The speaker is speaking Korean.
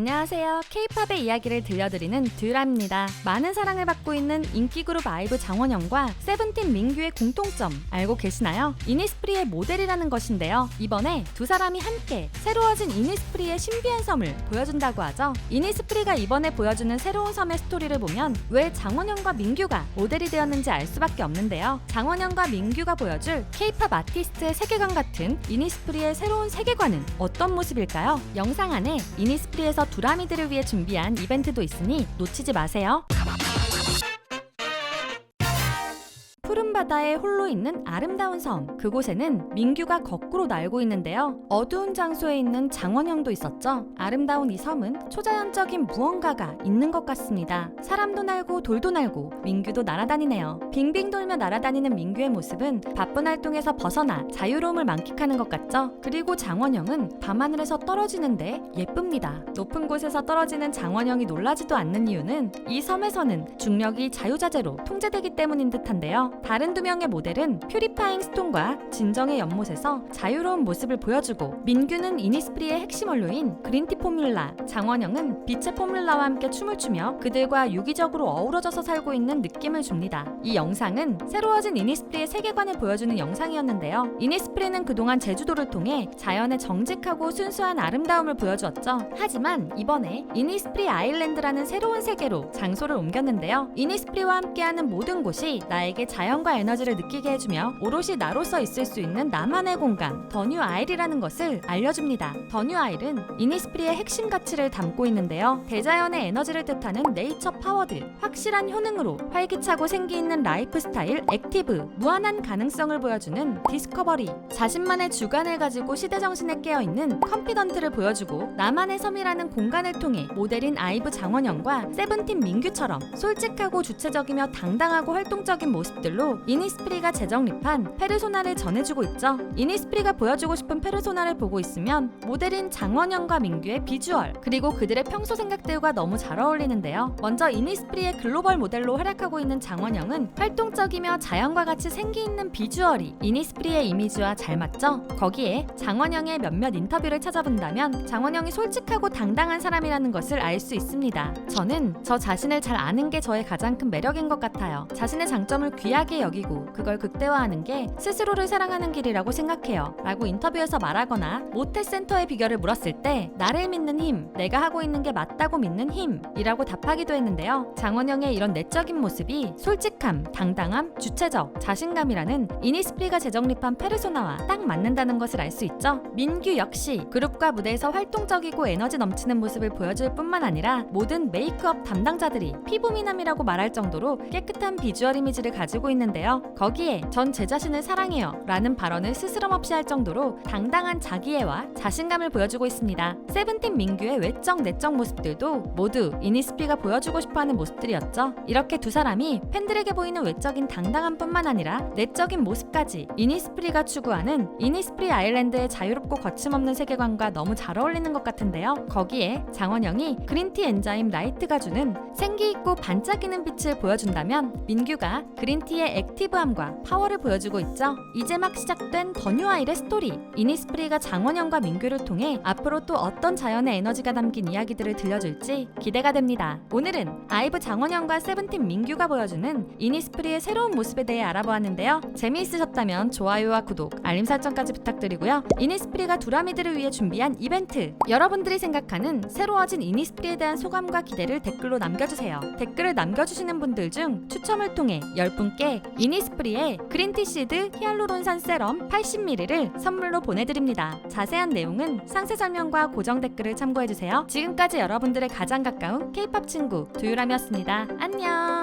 안녕하세요. K-팝의 이야기를 들려드리는 듀라입니다. 많은 사랑을 받고 있는 인기 그룹 아이브 장원영과 세븐틴 민규의 공통점 알고 계시나요? 이니스프리의 모델이라는 것인데요. 이번에 두 사람이 함께 새로워진 이니스프리의 신비한 섬을 보여준다고 하죠. 이니스프리가 이번에 보여주는 새로운 섬의 스토리를 보면 왜 장원영과 민규가 모델이 되었는지 알 수밖에 없는데요. 장원영과 민규가 보여줄 K-팝 아티스트의 세계관 같은 이니스프리의 새로운 세계관은 어떤 모습일까요? 영상 안에 이니스프리에서 두라미들을 위해 준비한 이벤트도 있으니 놓치지 마세요. 푸른 바다에 홀로 있는 아름다운 섬. 그곳에는 민규가 거꾸로 날고 있는데요. 어두운 장소에 있는 장원영도 있었죠. 아름다운 이 섬은 초자연적인 무언가가 있는 것 같습니다. 사람도 날고 돌도 날고 민규도 날아다니네요. 빙빙 돌며 날아다니는 민규의 모습은 바쁜 활동에서 벗어나 자유로움을 만끽하는 것 같죠. 그리고 장원영은 밤하늘에서 떨어지는데 예쁩니다. 높은 곳에서 떨어지는 장원영이 놀라지도 않는 이유는 이 섬에서는 중력이 자유자재로 통제되기 때문인 듯한데요. 다른 두 명의 모델은 퓨리파잉 스톤과 진정의 연못에서 자유로운 모습을 보여주고 민규는 이니스프리의 핵심 원료인 그린티 포뮬라, 장원영은 빛의 포뮬라와 함께 춤을 추며 그들과 유기적으로 어우러져서 살고 있는 느낌을 줍니다. 이 영상은 새로워진 이니스프리의 세계관을 보여주는 영상이었는데요. 이니스프리는 그동안 제주도를 통해 자연의 정직하고 순수한 아름다움을 보여주었죠. 하지만 이번에 이니스프리 아일랜드라는 새로운 세계로 장소를 옮겼는데요. 이니스프리와 함께하는 모든 곳이 나에게 자연 과 에너지를 느끼게 해주며 오롯이 나로서 있을 수 있는 나만의 공간 더뉴 아일이라는 것을 알려줍니다. 더뉴 아일은 이니스프리의 핵심 가치를 담고 있는데요. 대자연의 에너지를 뜻하는 네이처 파워드, 확실한 효능으로 활기차고 생기 있는 라이프 스타일 액티브, 무한한 가능성을 보여주는 디스커버리, 자신만의 주관을 가지고 시대 정신에 깨어 있는 컨피던트를 보여주고 나만의 섬이라는 공간을 통해 모델인 아이브 장원영과 세븐틴 민규처럼 솔직하고 주체적이며 당당하고 활동적인 모습들로 이니스프리가 재정립한 페르소나를 전해주고 있죠. 이니스프리가 보여주고 싶은 페르소나를 보고 있으면 모델인 장원영과 민규의 비주얼 그리고 그들의 평소 생각들과 너무 잘 어울리는데요. 먼저 이니스프리의 글로벌 모델로 활약하고 있는 장원영은 활동적이며 자연과 같이 생기 있는 비주얼이 이니스프리의 이미지와 잘 맞죠? 거기에 장원영의 몇몇 인터뷰를 찾아본다면 장원영이 솔직하고 당당한 사람이라는 것을 알 수 있습니다. 저는 저 자신을 잘 아는 게 저의 가장 큰 매력인 것 같아요. 자신의 장점을 귀하게 여기고 그걸 극대화하는 게 스스로를 사랑하는 길이라고 생각해요. 라고 인터뷰에서 말하거나 모태센터의 비결을 물었을 때 나를 믿는 힘, 내가 하고 있는 게 맞다고 믿는 힘이라고 답하기도 했는데요. 장원영의 이런 내적인 모습이 솔직함, 당당함, 주체적, 자신감이라는 이니스프리가 재정립한 페르소나와 딱 맞는다는 것을 알 수 있죠. 민규 역시 그룹과 무대에서 활동적이고 에너지 넘치는 모습을 보여줄 뿐만 아니라 모든 메이크업 담당자들이 피부 미남이라고 말할 정도로 깨끗한 비주얼 이미지를 가지고 있는 데요. 거기에 전 제 자신을 사랑해요 라는 발언을 스스럼 없이 할 정도로 당당한 자기애와 자신감을 보여주고 있습니다. 세븐틴 민규의 외적 내적 모습들도 모두 이니스프리가 보여주고 싶어하는 모습들이었죠. 이렇게 두 사람이 팬들에게 보이는 외적인 당당함 뿐만 아니라 내적인 모습까지 이니스프리가 추구하는 이니스프리 아일랜드의 자유롭고 거침없는 세계관과 너무 잘 어울리는 것 같은데요. 거기에 장원영이 그린티 엔자임 라이트가 주는 생기 있고 반짝이는 빛을 보여준다면 민규가 그린티의 액티브함과 파워를 보여주고 있죠. 이제 막 시작된 더뉴아일의 스토리. 이니스프리가 장원영과 민규를 통해 앞으로 또 어떤 자연의 에너지가 담긴 이야기들을 들려줄지 기대가 됩니다. 오늘은 아이브 장원영과 세븐틴 민규가 보여주는 이니스프리의 새로운 모습에 대해 알아보았는데요. 재미있으셨다면 좋아요와 구독, 알림 설정까지 부탁드리고요. 이니스프리가 두라미들을 위해 준비한 이벤트. 여러분들이 생각하는 새로워진 이니스프리에 대한 소감과 기대를 댓글로 남겨주세요. 댓글을 남겨주시는 분들 중 추첨을 통해 10분께 이니스프리의 그린티 시드 히알루론산 세럼 80ml를 선물로 보내드립니다. 자세한 내용은 상세 설명과 고정 댓글을 참고해주세요. 지금까지 여러분들의 가장 가까운 K-팝 친구 두유람이었습니다. 안녕!